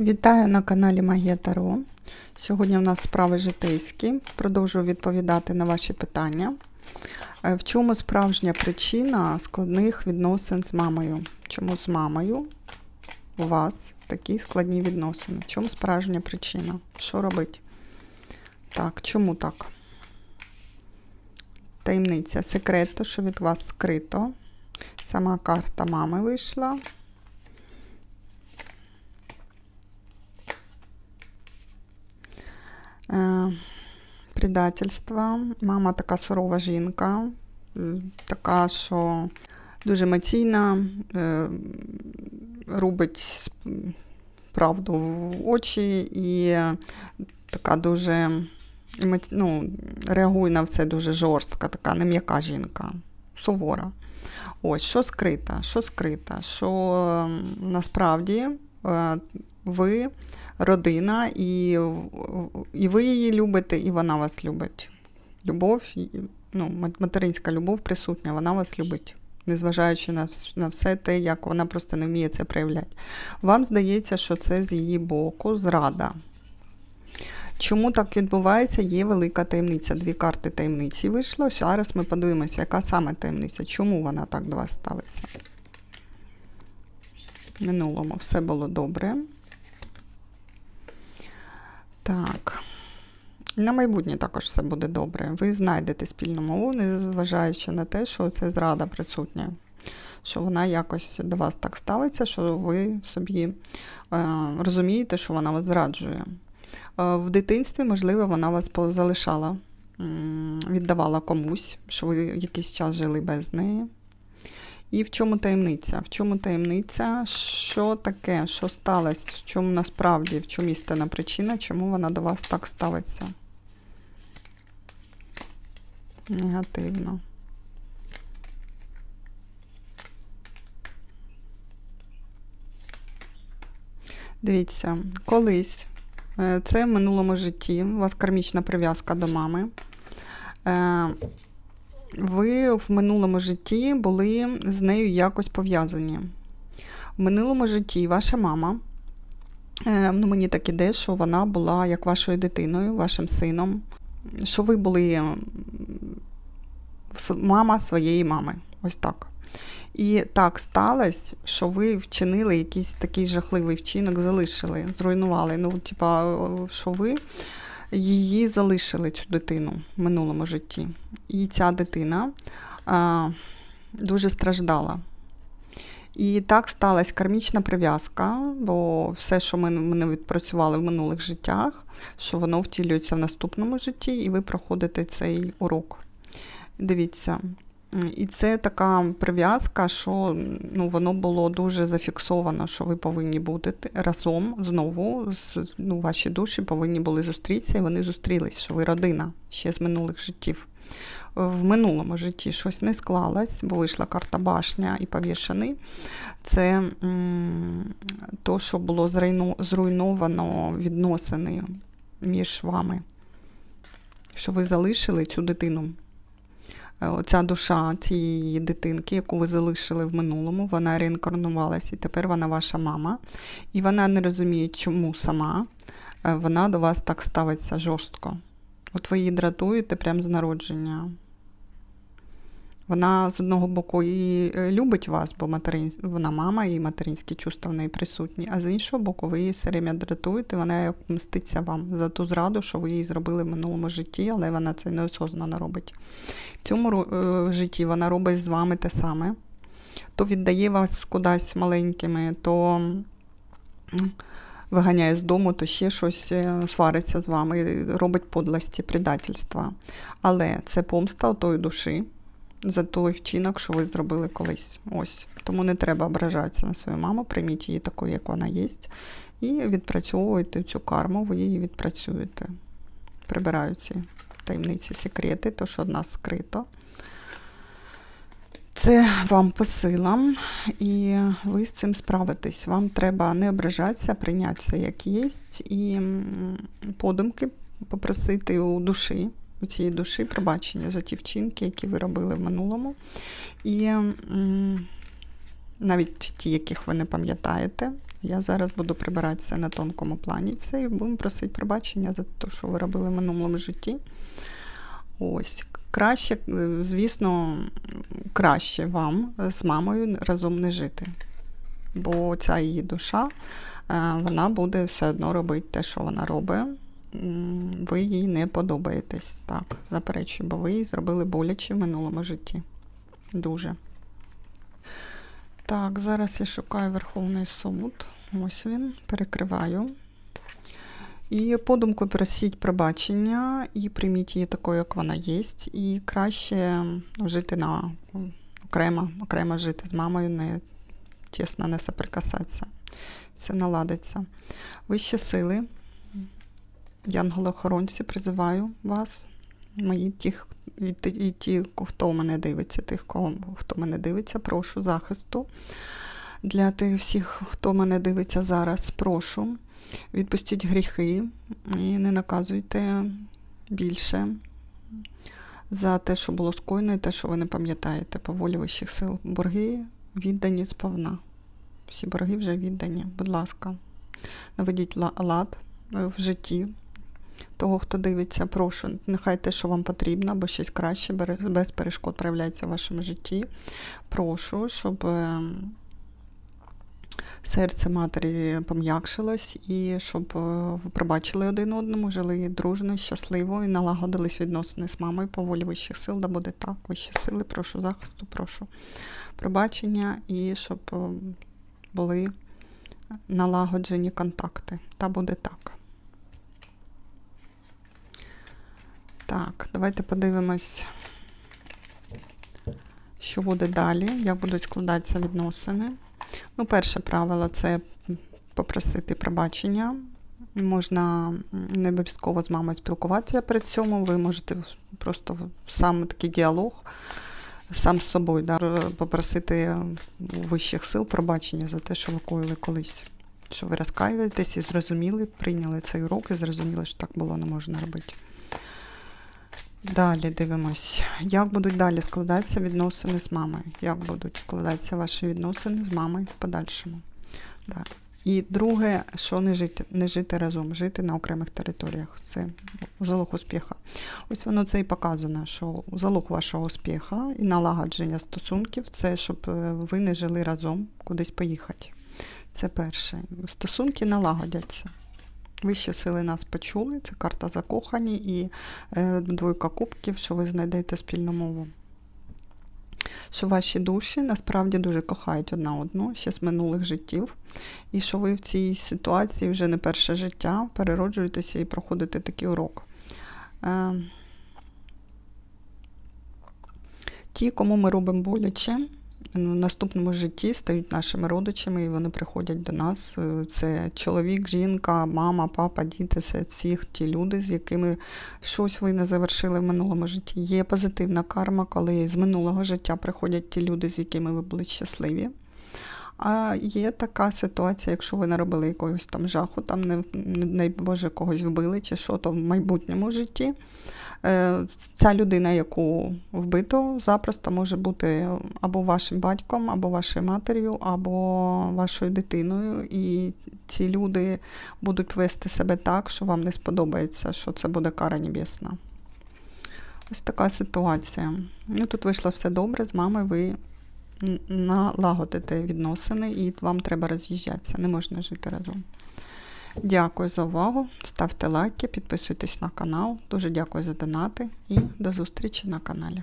Вітаю на каналі Магія Таро. Сьогодні у нас справи житейські. Продовжую відповідати на ваші питання. Е, В чому справжня причина складних відносин з мамою? Чому з мамою у вас такі складні відносини? В чому справжня причина? Що робить? Так, чому так? Таємниця, секрет, що від вас скрито. Сама карта мами вийшла. Е, предательство. Мама така сурова жінка, е, така, що дуже емоційна, е, робить правду в очі і така дуже ну, реагує на все дуже жорстка, така не м'яка жінка, сувора. Ось, що скрита, що скрита, що е, насправді ви родина, і, і ви її любите, і вона вас любить. Любов, ну, материнська любов присутня, вона вас любить, незважаючи на, все те, як вона просто не вміє це проявляти. Вам здається, що це з її боку зрада. Чому так відбувається, є велика таємниця. Дві карти таємниці вийшло. Зараз ми подивимося, яка саме таємниця, чому вона так до вас ставиться. В минулому все було добре. Так. На майбутнє також все буде добре. Ви знайдете спільну мову, незважаючи на те, що це зрада присутня. Що вона якось до вас так ставиться, що ви собі е, розумієте, що вона вас зраджує. Е, в дитинстві, можливо, вона вас позалишала, віддавала комусь, що ви якийсь час жили без неї. І в чому таємниця? В чому таємниця? Що таке? Що сталося? В чому насправді, в чому істинна причина, чому вона до вас так ставиться? Негативно. Дивіться, колись, е, це в минулому житті, у вас кармічна прив'язка до мами. Ви в минулому житті були з нею якось пов'язані. В минулому житті ваша мама, е, ну мені так іде, що вона була як вашою дитиною, вашим сином, що ви були мама своєї мами. Ось так. І так сталося, що ви вчинили якийсь такий жахливий вчинок, залишили, зруйнували. Ну, типа, що ви її залишили, цю дитину в минулому житті. І ця дитина а, дуже страждала. І так сталася кармічна прив'язка, бо все, що ми, не відпрацювали в минулих життях, що воно втілюється в наступному житті, і ви проходите цей урок. Дивіться. І це така прив'язка, що ну, воно було дуже зафіксовано, що ви повинні бути разом знову. Ну, ваші душі повинні були зустрітися, і вони зустрілись, що ви родина ще з минулих життів. Е, В минулому житті щось не склалось, бо вийшла карта башня і повішений. Це то, що було зруйновано відносини між вами, що ви залишили цю дитину. Е, Оця душа цієї дитинки, яку ви залишили в минулому, вона реінкарнувалася, і тепер вона ваша мама. І вона не розуміє, чому сама е, вона до вас так ставиться жорстко. От ви її дратуєте прямо з народження. Вона з одного боку і е, любить вас, бо материн... вона мама, і материнські чувства в неї присутні, а з іншого боку, ви її все время дратуєте, вона як мститься вам за ту зраду, що ви їй зробили в минулому житті, але вона це неосознано робить. В цьому е, житті вона робить з вами те саме. То віддає вас кудись маленькими, то виганяє з дому, то ще щось е, свариться з вами, робить подлості, предательства. Але це помста тої душі за той вчинок, що ви зробили колись. Ось. Тому не треба ображатися на свою маму, прийміть її такою, як вона є, і відпрацьовуйте цю карму, ви її відпрацюєте. Прибираю ці таємниці, секрети, то, що від нас скрито. Це вам по силам, і ви з цим справитесь. Вам треба не ображатися, прийняти все як є, і подумки попросити у душі, у цієї душі пробачення за ті вчинки, які ви робили в минулому. І навіть ті, яких ви не пам'ятаєте, Я зараз буду прибирати все на тонкому плані. Це і будемо просити пробачення за те, що ви робили в минулому житті. Ось. Краще, е, звісно, краще вам з мамою разом не жити. Бо ця її душа, е, вона буде все одно робити те, що вона робить. Ви їй не подобаєтесь. Так, заперечую, бо ви їй зробили боляче в минулому житті. Дуже. Так, зараз я шукаю Верховний суд. Ось він, перекриваю. І подумку просіть пробачення і прийміть її такою, як вона є. І краще жити на окремо, окремо жити з мамою, не тісно не соприкасатися. Все наладиться. Вищі сили, янголи-охоронці, призиваю вас, мої ті, і, і ті, хто мене дивиться, тих, кого, хто мене дивиться, прошу захисту. Для тих всіх, хто мене дивиться зараз, прошу. Відпустіть гріхи і не наказуйте більше за те, що було скоєно, і те, що ви не пам'ятаєте по волі вищих сил. Борги віддані сповна. Всі борги вже віддані. Будь ласка, наведіть лад в житті того, хто дивиться, прошу, нехай те, що вам потрібно, або щось краще, без перешкод проявляється в вашому житті. Прошу, щоб е, серце матері пом'якшилось і щоб е, ви пробачили один одному, жили дружно, щасливо і налагодились відносини з мамою по волі вищих сил, да буде так. Вищі сили, прошу захисту, прошу пробачення і щоб е, були налагоджені контакти. Та буде так. Так, давайте подивимось, що буде далі, як будуть складатися відносини. Ну, перше правило це попросити пробачення. Можна не обов'язково з мамою спілкуватися при цьому. Ви можете просто сам такий діалог сам з собою да, попросити вищих сил пробачення за те, що ви коїли колись. Що ви розкаюєтесь і зрозуміли, прийняли цей урок і зрозуміли, що так було не можна робити. Далі дивимось, як будуть далі складатися відносини з мамою. Як будуть складатися ваші відносини з мамою в подальшому. Да. І друге, що не жити, не жити разом, жити на окремих територіях. Це залог успіха. Ось воно це і показано, що залог вашого успіха і налагодження стосунків це щоб е, ви не жили разом, кудись поїхати. Це перше. Стосунки налагодяться. Вищі сили нас почули, це карта закохані і е, двойка кубків, що ви знайдете спільну мову. Що ваші душі насправді дуже кохають одна одну ще з минулих життів, і що ви в цій ситуації вже не перше життя перероджуєтеся і проходите такий урок. Е, ті, кому ми робимо боляче, в наступному житті стають нашими родичами, і вони приходять до нас. Е, Це чоловік, жінка, мама, папа, діти, це ці ті люди, з якими щось ви не завершили в минулому житті. Є позитивна карма, коли з минулого життя приходять ті люди, з якими ви були щасливі. А є така ситуація, якщо ви наробили якогось там жаху, там не, не дай Боже когось вбили чи що, то в майбутньому житті. Е, Ця людина, яку вбито, запросто може бути або вашим батьком, або вашою матір'ю, або вашою дитиною. І ці люди будуть вести себе так, що вам не сподобається, що це буде кара небесна. Ось така ситуація. Ну, тут вийшло все добре, з мамою ви налагодите відносини, і вам треба роз'їжджатися, не можна жити разом. Дякую за увагу. Ставте лайки, підписуйтесь на канал. Дуже дякую за донати і до зустрічі на каналі.